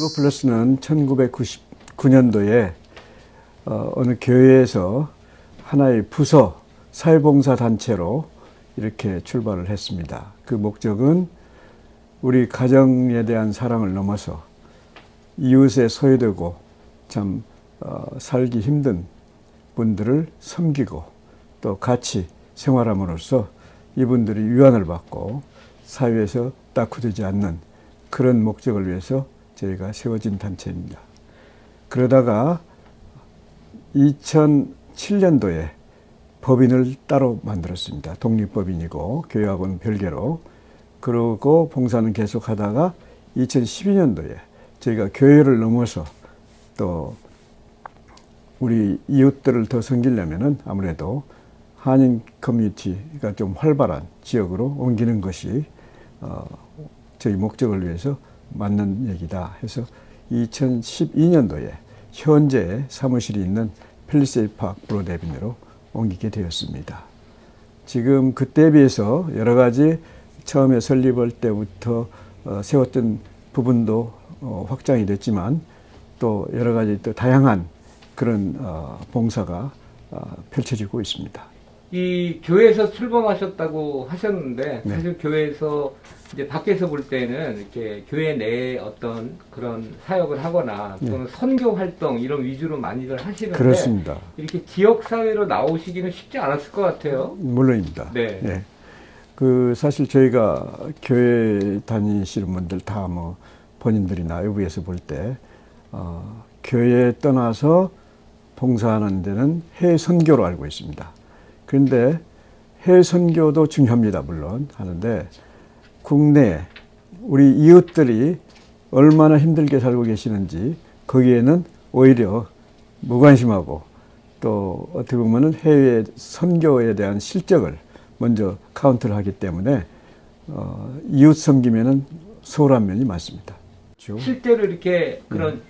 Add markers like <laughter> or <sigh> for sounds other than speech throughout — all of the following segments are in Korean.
세이브 플러스는 1999년도에 어, 어느 교회에서 하나의 부서 사회봉사 단체로 이렇게 출발을 했습니다. 그 목적은 우리 가정에 대한 사랑을 넘어서 이웃에 소외되고 참 어, 살기 힘든 분들을 섬기고 또 같이 생활함으로써 이분들이 위안을 받고 사회에서 딱후되지 않는 그런 목적을 위해서 저희가 세워진 단체입니다. 그러다가 2007년도에 법인을 따로 만들었습니다. 독립법인이고 교회하고는 별개로. 그러고 봉사는 계속 하다가 2012년도에 저희가 교회를 넘어서 또 우리 이웃들을 더 섬기려면은 아무래도 한인 커뮤니티가 좀 활발한 지역으로 옮기는 것이 어, 저희 목적을 위해서 맞는 얘기다 해서 2012년도에 현재 사무실이 있는 펠리세이 파크 브로데빈으로 옮기게 되었습니다. 지금 그때에 비해서 여러 가지 처음에 설립할 때부터 어, 세웠던 부분도 어, 확장이 됐지만 또 여러 가지 또 다양한 그런 어, 봉사가 어, 펼쳐지고 있습니다. 이 교회에서 출범하셨다고 하셨는데 네. 사실 교회에서 이제 밖에서 볼 때는 이렇게 교회 내에 어떤 그런 사역을 하거나 또는 선교 활동 이런 위주로 많이들 하시는데 그렇습니다. 이렇게 지역 사회로 나오시기는 쉽지 않았을 것 같아요. 물론입니다. 네. 예. 그 사실 저희가 교회 다니시는 분들 다 뭐 본인들이나 외부에서 볼때 어, 교회 떠나서 봉사하는 데는 해외 선교로 알고 있습니다. 그런데 해외 선교도 중요합니다. 물론 하는데 국내 우리 이웃들이 얼마나 힘들게 살고 계시는지 거기에는 오히려 무관심하고 또 어떻게 보면은 해외 선교에 대한 실적을 먼저 카운트를 하기 때문에 어, 이웃 섬기면은 소홀한 면이 많습니다. 그렇죠? 실제로 이렇게 그런 네.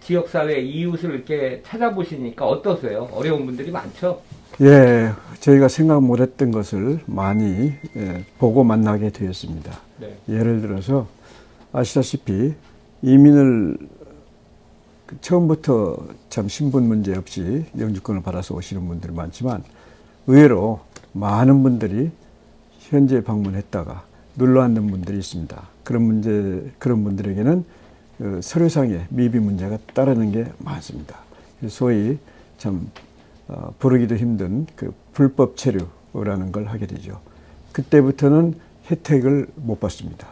지역 사회 이웃을 이렇게 찾아보시니까 어떠세요? 어려운 분들이 많죠. 예, 저희가 생각 못했던 것을 많이 예, 보고 만나게 되었습니다. 네. 예를 들어서 아시다시피 이민을 그 처음부터 참 신분 문제 없이 영주권을 받아서 오시는 분들이 많지만 의외로 많은 분들이 현재 방문했다가 눌러 앉는 분들이 있습니다. 그런 문제 그런 분들에게는 어, 서류상의 미비 문제가 따르는 게 많습니다. 소위 참 어, 부르기도 힘든 그 불법 체류라는 걸 하게 되죠. 그때부터는 혜택을 못 받습니다.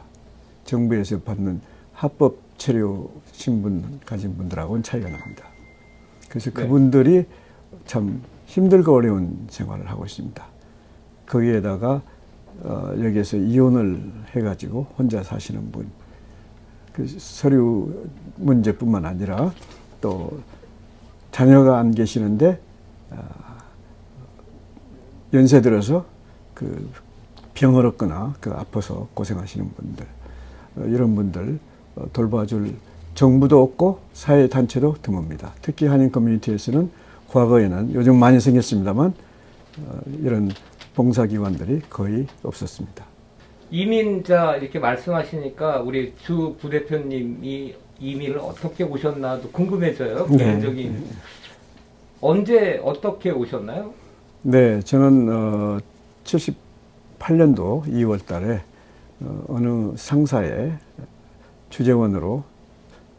정부에서 받는 합법 체류 신분 가진 분들하고는 차이가 납니다. 그래서 네. 그분들이 참 힘들고 어려운 생활을 하고 있습니다. 거기에다가 어, 여기에서 이혼을 해가지고 혼자 사시는 분, 그 서류 문제뿐만 아니라 또 자녀가 안 계시는데 아, 연세 들어서 그 병을 얻거나 그 아파서 고생하시는 분들 어, 이런 분들 어, 돌봐줄 정부도 없고 사회 단체도 드뭅니다. 특히 한인 커뮤니티에서는 과거에는 요즘 많이 생겼습니다만 어, 이런 봉사기관들이 거의 없었습니다. 이민자 이렇게 말씀하시니까 우리 주 부대표님이 이민을 어떻게 오셨나도 궁금해져요. 네. 개인적인 언제 어떻게 오셨나요? 네, 저는 어, 78년도 2월 달에 어, 어느 상사의 주재원으로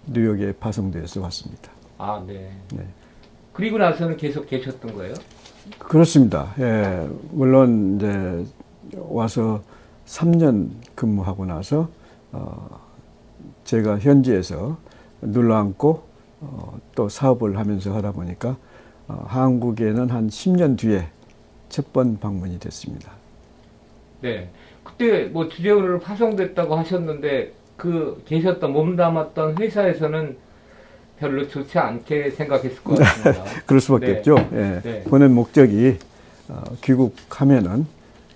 뉴욕에 파송되어서 왔습니다. 아, 네. 네. 그리고 나서는 계속 계셨던 거예요? 그렇습니다. 예, 물론 이제 와서 3년 근무하고 나서 어, 제가 현지에서 눌러앉고 어, 또 사업을 하면서 하다 보니까 어, 한국에는 한 10년 뒤에 첫 번 방문이 됐습니다. 네. 그때 뭐 주재원으로 파송됐다고 하셨는데 그 계셨던 몸담았던 회사에서는 별로 좋지 않게 생각했을 것 같습니다. <laughs> 그럴 수밖에 네. 없죠. 예. 네. 보낸 목적이 어, 귀국하면은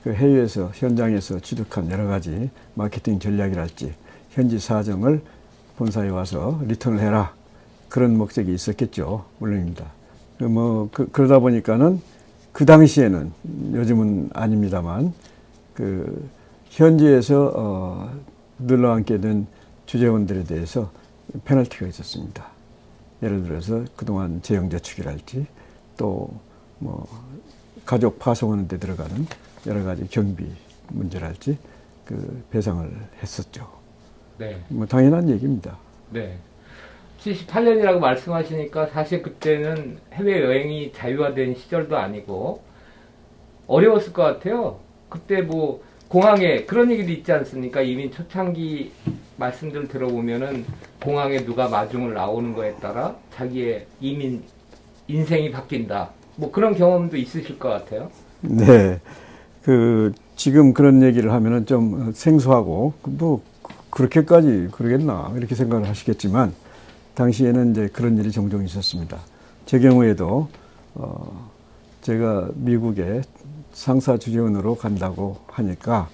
그 해외에서 현장에서 취득한 여러 가지 마케팅 전략이랄지 현지 사정을 본사에 와서 리턴을 해라 그런 목적이 있었겠죠. 물론입니다. 그뭐 그, 그러다 보니까는 그 당시에는 요즘은 아닙니다만 그 현지에서 어, 눌러앉게 된 주재원들에 대해서 페널티가 있었습니다. 예를 들어서 그동안 재형 저축이랄지 또 뭐 가족 파송하는 데 들어가는 여러 가지 경비 문제랄지 그 배상을 했었죠. 네. 뭐 당연한 얘기입니다. 네. 78년이라고 말씀하시니까 사실 그때는 해외 여행이 자유화된 시절도 아니고 어려웠을 것 같아요. 그때 뭐 공항에 그런 얘기도 있지 않습니까? 이민 초창기 말씀들 들어보면은 공항에 누가 마중을 나오는 거에 따라 자기의 이민 인생이 바뀐다. 뭐 그런 경험도 있으실 것 같아요. 네. 그 지금 그런 얘기를 하면은 좀 생소하고 뭐 그렇게까지 그러겠나 이렇게 생각을 하시겠지만 당시에는 이제 그런 일이 종종 있었습니다. 제 경우에도 어 제가 미국에 상사 주재원으로 간다고 하니까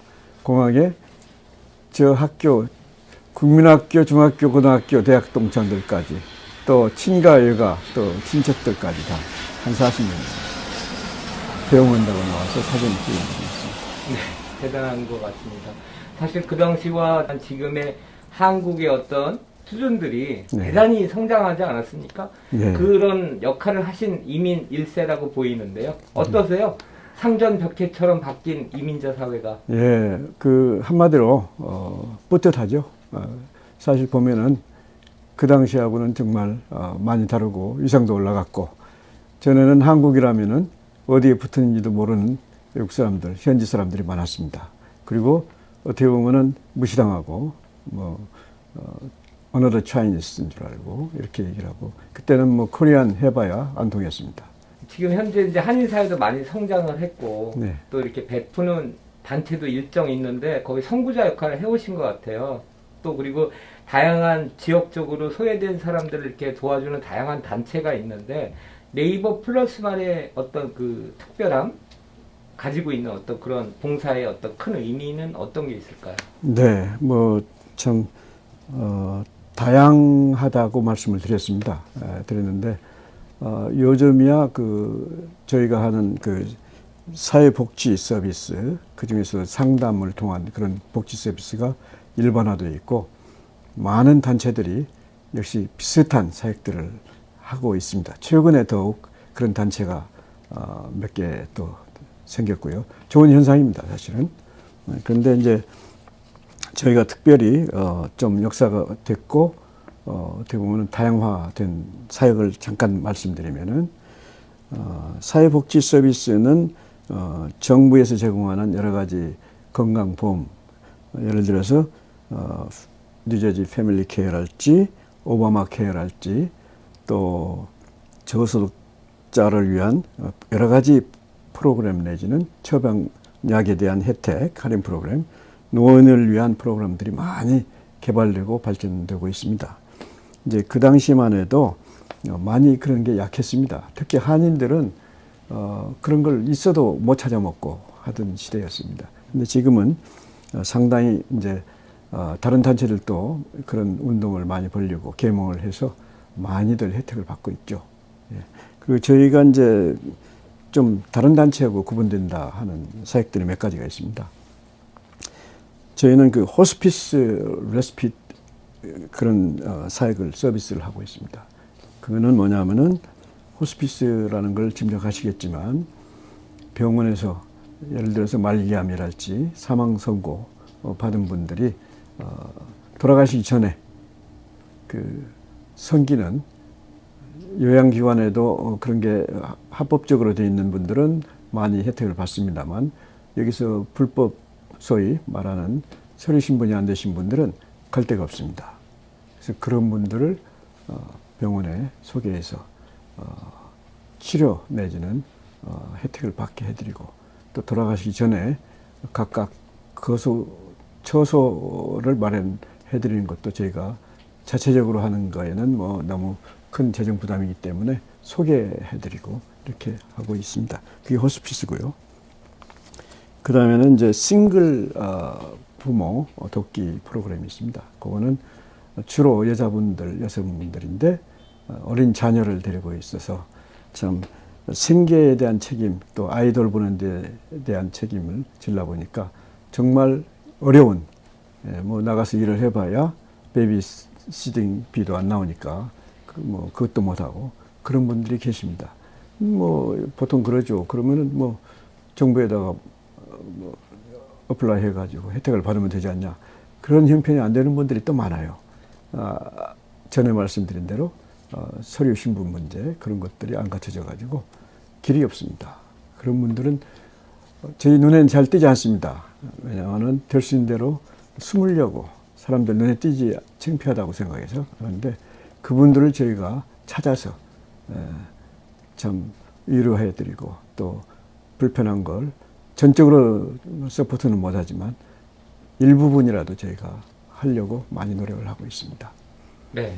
공항에 저 학교 국민학교, 중학교, 고등학교, 대학 동창들까지 또 친가, 여가, 또 친척들까지 다 한 40명 배웅 온다고 나와서 사진을 찍어주고 있습니다. 대단한 것 같습니다. 사실 그 당시와 지금의 한국의 어떤 수준들이 네. 대단히 성장하지 않았습니까? 네. 그런 역할을 하신 이민 1세라고 보이는데요. 어떠세요? 상전 벽해처럼 바뀐 이민자 사회가. 예, 그 한마디로 어, 뿌듯하죠. 어, 사실 보면은 그 당시하고는 정말 어, 많이 다르고 위상도 올라갔고 전에는 한국이라면은 어디에 붙었는지도 모르는 외국 사람들, 현지 사람들이 많았습니다. 그리고 어떻게 보면은 무시당하고 뭐 어, another Chinese인 줄 알고 이렇게 얘기를 하고 그때는 뭐 코리안 해봐야 안 통했습니다. 지금 현재 이제 한인 사회도 많이 성장을 했고 네. 또 이렇게 베푸는 단체도 일정 있는데 거기 선구자 역할을 해오신 것 같아요. 또 그리고 다양한 지역적으로 소외된 사람들을 이렇게 도와주는 다양한 단체가 있는데 네이버 플러스만의 어떤 그 특별함 가지고 있는 어떤 그런 봉사의 어떤 큰 의미는 어떤 게 있을까요? 네, 뭐참 어, 다양하다고 말씀을 드렸습니다. 에, 드렸는데 어, 요즘이야 그 저희가 하는 그 사회복지 서비스 그 중에서 상담을 통한 그런 복지 서비스가 일반화되어 있고 많은 단체들이 역시 비슷한 사역들을 하고 있습니다. 최근에 더욱 그런 단체가 어, 몇개 또 생겼고요. 좋은 현상입니다, 사실은. 네, 그런데 이제 저희가 특별히 어, 좀 역사가 됐고 어, 어떻게 보면 다양화된 사역을 잠깐 말씀드리면은 어, 사회복지 서비스는 어, 정부에서 제공하는 여러 가지 건강보험 예를 들어서 어, 뉴저지 패밀리 케어랄지 오바마 케어랄지 또 저소득자를 위한 어, 여러 가지 프로그램 내지는 처방약에 대한 혜택 할인 프로그램 노인을 위한 프로그램들이 많이 개발되고 발전되고 있습니다. 이제 그 당시만 해도 어, 많이 그런 게 약했습니다. 특히 한인들은 어, 그런 걸 있어도 못 찾아 먹고 하던 시대였습니다. 근데 지금은 어, 상당히 이제 어, 다른 단체들도 그런 운동을 많이 벌리고 계몽을 해서 많이들 혜택을 받고 있죠. 예. 그리고 저희가 이제 좀 다른 단체하고 구분된다 하는 사역들이 몇 가지가 있습니다. 저희는 그 호스피스 레스피 그런 어, 사역을 서비스를 하고 있습니다. 그거는 뭐냐면은 호스피스라는 걸 짐작하시겠지만 병원에서 예를 들어서 말기암이랄지 사망 선고 어, 받은 분들이 어, 돌아가시기 전에 그 섬기는 요양기관에도 어, 그런 게 합법적으로 되어 있는 분들은 많이 혜택을 받습니다만 여기서 불법 소위 말하는 서류 신분이 안 되신 분들은 갈 데가 없습니다. 그래서 그런 분들을 어, 병원에 소개해서 어, 치료 내지는 어, 혜택을 받게 해드리고 또 돌아가시기 전에 각각 거소 처소를 마련해드리는 것도 저희가 자체적으로 하는 거에는 뭐 너무 큰 재정 부담이기 때문에 소개해드리고 이렇게 하고 있습니다. 그게 호스피스고요. 그 다음에는 이제 싱글 어, 부모 돕기 프로그램이 있습니다. 그거는 주로 여자분들, 여성분들인데 어, 어린 자녀를 데리고 있어서 참 생계에 대한 책임 또 아이돌 보는 데 대한 책임을 질러 보니까 정말 어려운 예, 뭐 나가서 일을 해봐야 베이비 시딩비도 안 나오니까 그뭐 그것도 못 하고 그런 분들이 계십니다. 뭐 보통 그러죠. 그러면은 뭐 정부에다가 어, 뭐 어플라이 해가지고 혜택을 받으면 되지 않냐. 그런 형편이 안 되는 분들이 또 많아요. 아, 전에 말씀드린 대로 어, 서류 신분 문제 그런 것들이 안 갖춰져 가지고 길이 없습니다. 그런 분들은 저희 눈에는 잘 띄지 않습니다. 왜냐하면 될 수 있는 대로 숨으려고 사람들 눈에 띄지 창피하다고 생각해서 그런데 그분들을 저희가 찾아서 에, 참 위로해드리고 또 불편한 걸 전적으로 서포트는 못하지만 일부분이라도 저희가 하려고 많이 노력을 하고 있습니다. 네.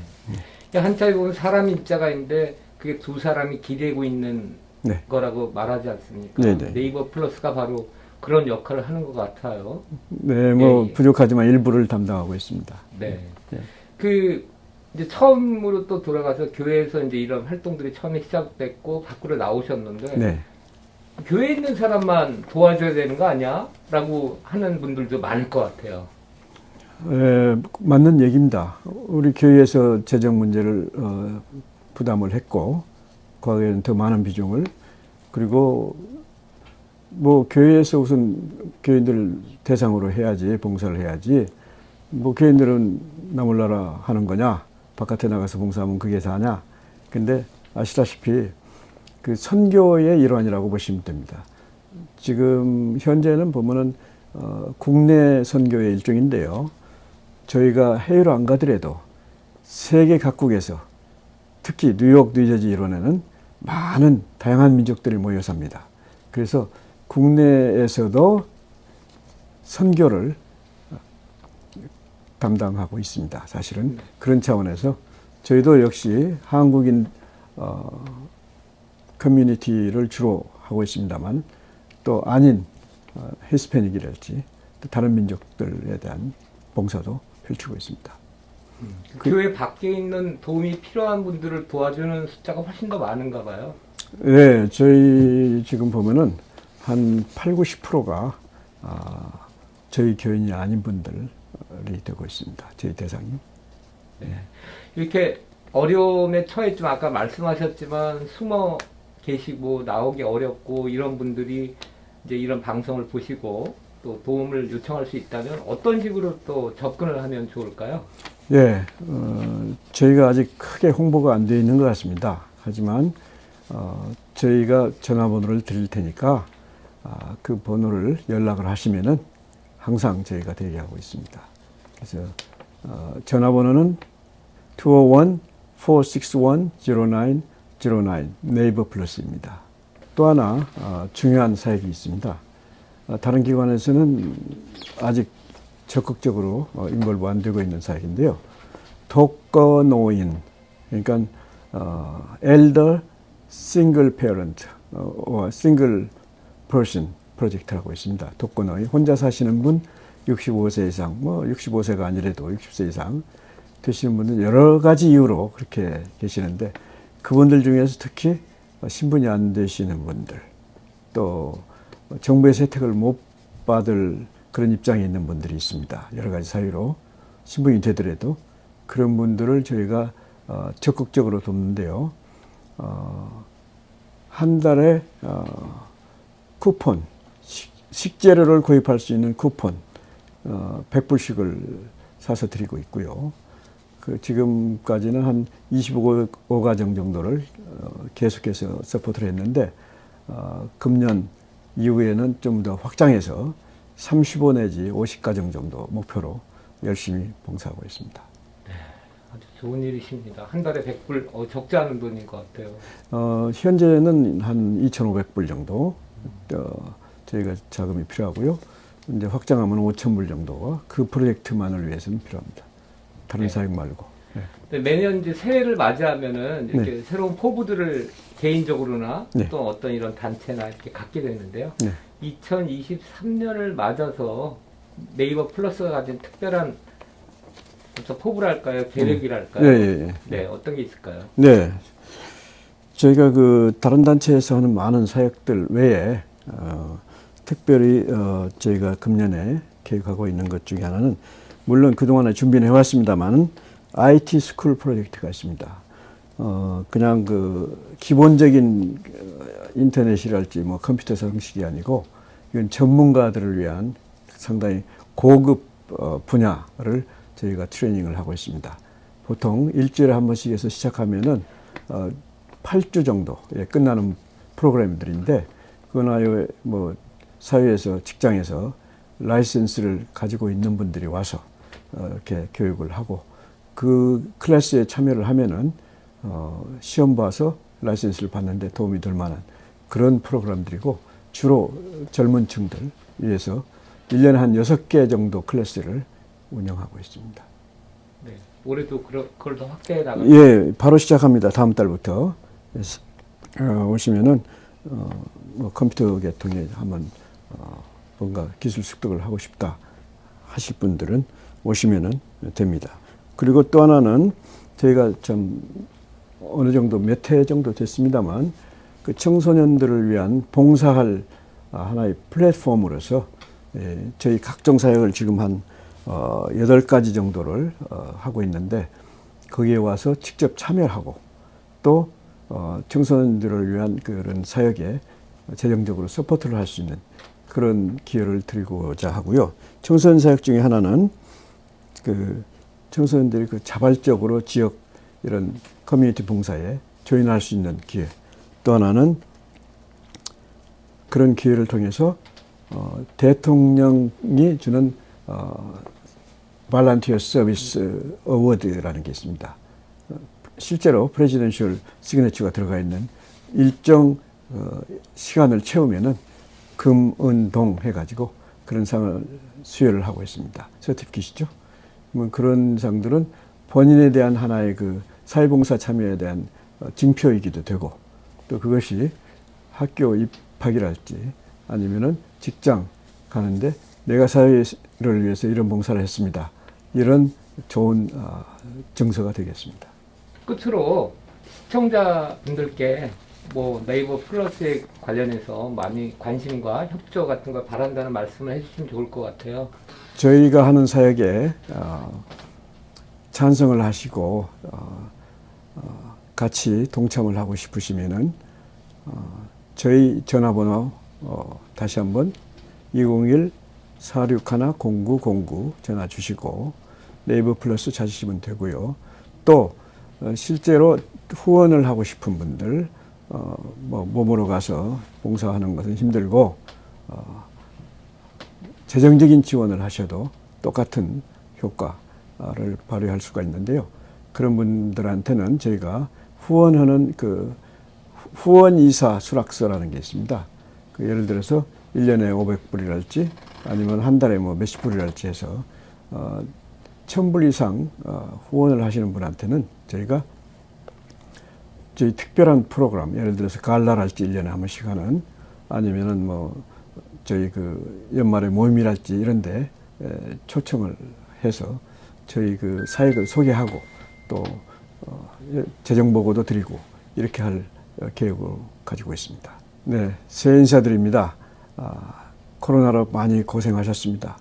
한자에 보면 사람 입자가 있는데 그게 두 사람이 기대고 있는 네. 거라고 말하지 않습니까? 네네. 네이버 플러스가 바로 그런 역할을 하는 것 같아요. 네, 뭐 예, 예. 부족하지만 일부를 담당하고 있습니다. 네. 네. 그 이제 처음으로 또 돌아가서 교회에서 이제 이런 활동들이 처음에 시작됐고 밖으로 나오셨는데 네. 교회에 있는 사람만 도와줘야 되는 거 아니야? 라고 하는 분들도 많을 것 같아요. 에, 맞는 얘기입니다. 우리 교회에서 재정 문제를 어, 부담을 했고 과거에는 더 많은 비중을 그리고 뭐 교회에서 우선 교인들 대상으로 해야지 봉사를 해야지 뭐 교인들은 나 몰라라 하는 거냐 바깥에 나가서 봉사하면 그게 다냐 근데 아시다시피 그 선교의 일환이라고 보시면 됩니다. 지금 현재는 보면은 어, 국내 선교의 일종인데요. 저희가 해외로 안 가더라도 세계 각국에서 특히 뉴욕, 뉴저지 이론에는 많은 다양한 민족들이 모여 삽니다. 그래서 국내에서도 선교를 담당하고 있습니다. 사실은 그런 차원에서 저희도 역시 한국인 어, 커뮤니티를 주로 하고 있습니다만 또 아닌 어, 히스패닉이랄지 또 다른 민족들에 대한 봉사도 펼치고 있습니다. 그- 교회 밖에 있는 도움이 필요한 분들을 도와주는 숫자가 훨씬 더 많은가 봐요. 네, 저희 지금 보면은 한 8, 90%가 아, 저희 교인이 아닌 분들이 되고 있습니다. 저희 대상이. 이렇게 어려움에 처했지만 아까 말씀하셨지만 숨어 계시고 나오기 어렵고 이런 분들이 이제 이런 방송을 보시고 또 도움을 요청할 수 있다면 어떤 식으로 또 접근을 하면 좋을까요? 예, 어, 저희가 아직 크게 홍보가 안 되어 있는 것 같습니다. 하지만 어, 저희가 전화번호를 드릴 테니까 아, 그 번호를 연락을 하시면은 항상 저희가 대기하고 있습니다. 그래서 어, 전화번호는 201-461-0909 네이버 플러스입니다. 또 하나 어, 중요한 사역이 있습니다. 어, 다른 기관에서는 아직 적극적으로 어, 인벌브 안 되고 있는 사역인데요. 독거노인, 그러니까 어, single parent, 어, single person 프로젝트라고 있습니다. 독거노인, 혼자 사시는 분 65세 이상, 뭐 65세가 아니래도 60세 이상 되시는 분들 여러 가지 이유로 그렇게 계시는데 그분들 중에서 특히 신분이 안 되시는 분들 또 정부에서 혜택을 못 받을 그런 입장에 있는 분들이 있습니다. 여러 가지 사유로 신분이 되더라도 그런 분들을 저희가 어, 적극적으로 돕는데요. 어, 한 달에 어, 쿠폰, 식, 식재료를 구입할 수 있는 쿠폰 어, 100불씩을 사서 드리고 있고요. 그 지금까지는 한 25가정 정도를 어, 계속해서 서포트를 했는데 어, 금년 이후에는 좀 더 확장해서 35 내지 50가정 정도 목표로 열심히 봉사하고 있습니다. 아주 좋은 일이십니다. 한 달에 100불 어, 적지 않은 돈인 것 같아요. 어, 현재는 한 2,500불 정도 어, 저희가 자금이 필요하고요. 이제 확장하면 5,000불 정도가 그 프로젝트만을 위해서는 필요합니다. 다른 네. 사역 말고. 네. 매년 이제 새해를 맞이하면은 이렇게 새로운 포부들을 개인적으로나 네. 또 어떤 이런 단체나 이렇게 갖게 되는데요. 네. 2023년을 맞아서 네이버 플러스가 가진 특별한 어떤 포부랄까요? 계획이랄까요? 예, 예, 예. 네, 어떤 게 있을까요? 네. 저희가 그 다른 단체에서 하는 많은 사역들 외에 어, 특별히 어, 저희가 금년에 계획하고 있는 것 중에 하나는 물론 그동안에 준비는 해왔습니다만은 IT 스쿨 프로젝트가 있습니다. 어, 그냥 그 기본적인 어, 인터넷이랄지 뭐 컴퓨터 상식이 아니고 이건 전문가들을 위한 상당히 고급 어, 분야를 저희가 트레이닝을 하고 있습니다. 보통 일주일에 한 번씩 해서 시작하면은 어, 8주 정도에 끝나는 프로그램들인데 그거나 뭐 사회에서 직장에서 라이센스를 가지고 있는 분들이 와서 어, 이렇게 교육을 하고 그 클래스에 참여를 하면은 어, 시험 봐서 라이센스를 받는데 도움이 될 만한 그런 프로그램들이고 주로 젊은 층들 위해서 1년에 한 6개 정도 클래스를 운영하고 있습니다. 네. 올해도 그걸 더 확대해 나가. 예, 바로 시작합니다. 다음 달부터. 어, 오시면은, 어, 뭐 컴퓨터 계통에 한번, 어, 뭔가 기술 습득을 하고 싶다 하실 분들은 오시면은 됩니다. 그리고 또 하나는 저희가 좀 어느 정도 몇 해 정도 됐습니다만 그 청소년들을 위한 봉사할 아, 하나의 플랫폼으로서 예, 저희 각종 사역을 지금 한 어, 8가지 정도를 어, 하고 있는데 거기에 와서 직접 참여하고 또 어, 청소년들을 위한 그런 사역에 재정적으로 서포트를 할 수 있는 그런 기회를 드리고자 하고요. 청소년 사역 중에 하나는 그 청소년들이 그 자발적으로 지역 이런 커뮤니티 봉사에 조인할 수 있는 기회. 또 하나는 그런 기회를 통해서 어, 대통령이 주는 어, 발란티어 서비스 어워드라는 게 있습니다. 실제로 프레지던셜 시그네처가 들어가 있는 일정 어, 시간을 채우면은 금, 은, 동 해가지고 그런 상을 수여를 하고 있습니다. 서티피킷이죠. 뭐 그런 상들은 본인에 대한 하나의 그 사회봉사 참여에 대한 어, 징표이기도 되고 또 그것이 학교 입학이랄지 아니면은 직장 가는데 내가 사회를 위해서 이런 봉사를 했습니다. 이런 좋은 어, 증서가 되겠습니다. 끝으로 시청자분들께 뭐 네이버 플러스에 관련해서 많이 관심과 협조 같은 걸 바란다는 말씀을 해주시면 좋을 것 같아요. 저희가 하는 사역에 어, 찬성을 하시고 어, 어, 같이 동참을 하고 싶으시면은 어, 저희 전화번호 어, 다시 한번 201 461-0909 전화 주시고 네이버 플러스 찾으시면 되고요. 또 어, 실제로 후원을 하고 싶은 분들 어, 뭐 몸으로 가서 봉사하는 것은 힘들고 어, 재정적인 지원을 하셔도 똑같은 효과를 발휘할 수가 있는데요. 그런 분들한테는 저희가 후원하는 그 후원 이사 수락서라는 게 있습니다. 그 예를 들어서 1년에 500불이랄지 아니면 한 달에 뭐 몇십 불이랄지 해서 어, 1000불 이상 어, 후원을 하시는 분한테는 저희가 저희 특별한 프로그램, 예를 들어서 갈라랄지 1년에 한 번씩 하는 아니면은 뭐 저희 그 연말에 모임이랄지 이런데 초청을 해서 저희 그 사역을 소개하고 또 어, 재정 보고도 드리고 이렇게 할 계획을 가지고 있습니다. 네, 새해 인사드립니다. 아, 코로나로 많이 고생하셨습니다.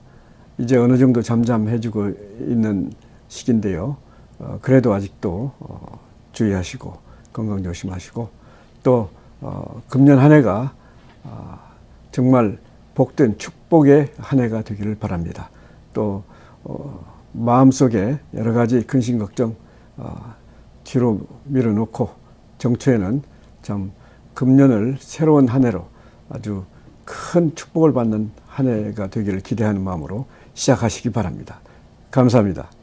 이제 어느 정도 잠잠해지고 있는 시기인데요. 어, 그래도 아직도 어, 주의하시고 건강 조심하시고 또 어, 금년 한 해가 어, 정말 복된 축복의 한 해가 되기를 바랍니다. 또 어, 마음속에 여러 가지 근심 걱정 어, 뒤로 밀어놓고 정초에는 참 금년을 새로운 한 해로 아주 큰 축복을 받는 한 해가 되기를 기대하는 마음으로 시작하시기 바랍니다. 감사합니다.